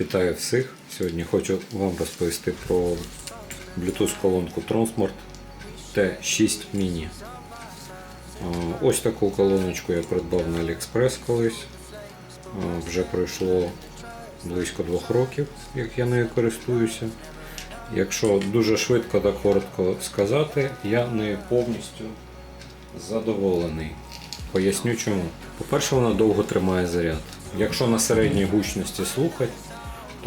Вітаю всіх! Сьогодні хочу вам розповісти про Bluetooth колонку Transmart T6 Mini. Ось таку колоночку я придбав на AliExpress колись. Вже пройшло близько двох років, як я нею користуюся. Якщо дуже швидко та коротко сказати, я нею повністю задоволений. Поясню чому. По-перше, вона довго тримає заряд. Якщо на середній гучності слухати,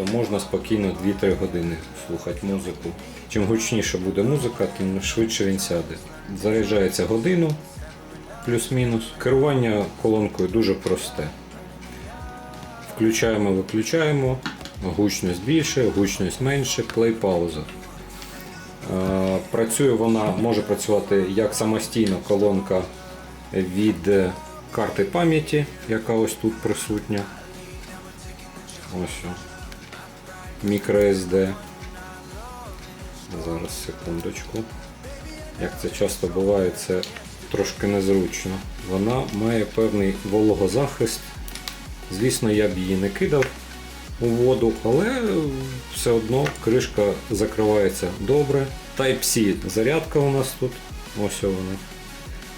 то можна спокійно 2-3 години слухати музику. Чим гучніше буде музика, тим швидше він сяде. Заряджається годину плюс-мінус. Керування колонкою дуже просте. Включаємо, виключаємо, гучність більше, гучність менше, плей-пауза. Е, Працює вона, може працювати як самостійно колонка від карти пам'яті, яка ось тут присутня. Ось. MicroSD. Зараз секундочку. Як це часто буває, це трошки незручно. Вона має певний вологозахист. Звісно, я б її не кидав у воду, але все одно кришка закривається добре. Type-C зарядка у нас тут. Ось вона.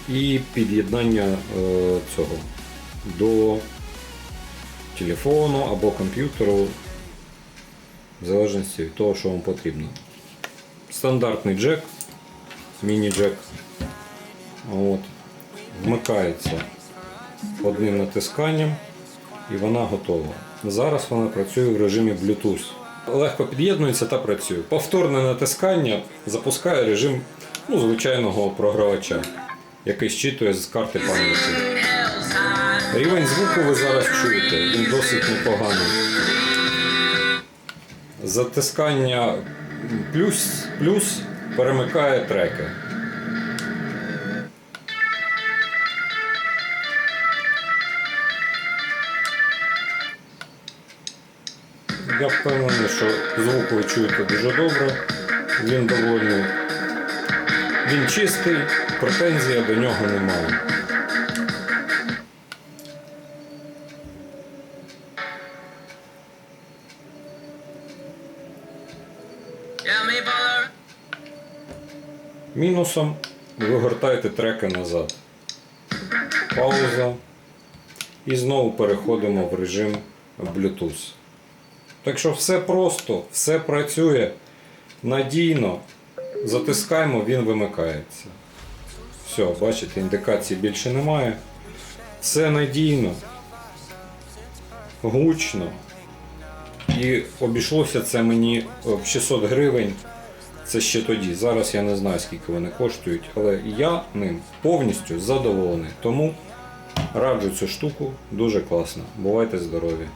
І під'єднання е, цього до телефону або комп'ютеру, в залежності від того, що вам потрібно. Стандартний джек, міні-джек. От. Вмикається одним натисканням і вона готова. Зараз вона працює в режимі Bluetooth. Легко під'єднується та працює. Повторне натискання запускає режим ну, звичайного програвача, який щитує з карти пам'яті. Рівень звуку ви зараз чуєте, він досить непоганий. Затискання плюс, плюс перемикає треки. Я впевнений, що звук ви чуєте дуже добре. Він доволі він чистий, претензій до нього немає. Мінусом ви гортаєте треки назад. Пауза. І знову переходимо в режим Bluetooth. Так що все просто, все працює надійно. Затискаємо, він вимикається. Все, бачите, індикації більше немає. Все надійно, гучно. І обійшлося це мені в 600 гривень. Це ще тоді. Зараз я не знаю, скільки вони коштують, але я ним повністю задоволений. Тому раджу цю штуку дуже класно. Бувайте здорові!